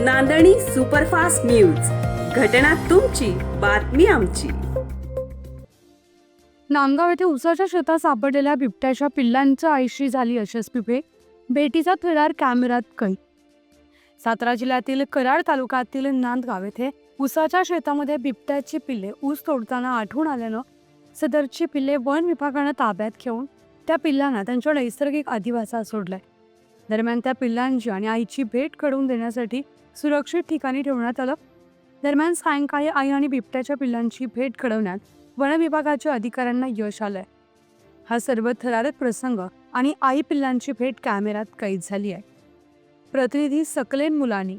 नांदणी superfast news. घटना तुमची बातमी आमची. नांदगाव येथे उसाच्या शेतात सापडलेल्या बिबट्याच्या पिल्लांच्या आईशी झाली यशस्वी भेट. भेटीचा थरार कॅमेरात कैद. सातारा जिल्ह्यातील कराड तालुक्यातील नांदगाव येथे उसाच्या शेतामध्ये बिबट्याची पिल्ले ऊस तोडताना आढळून आल्यानं सदरची पिल्ले वन विभागानं ताब्यात घेऊन त्या पिल्लांना त्यांच्या नैसर्गिक अधिवासात सोडलाय. दरम्यान त्या पिल्लांची आणि आईची भेट घडवून देण्यासाठी सुरक्षित ठिकाणी ठेवण्यात आलं. दरम्यान सायंकाळी आई आणि बिबट्याच्या पिल्लांची भेट घडवण्यात वनविभागाच्या अधिकाऱ्यांना यश आलंय. हा सर्व थरारक प्रसंग आणि आई पिल्लांची भेट कॅमेऱ्यात कैद झाली आहे. प्रतिनिधी सकलेन मुलानी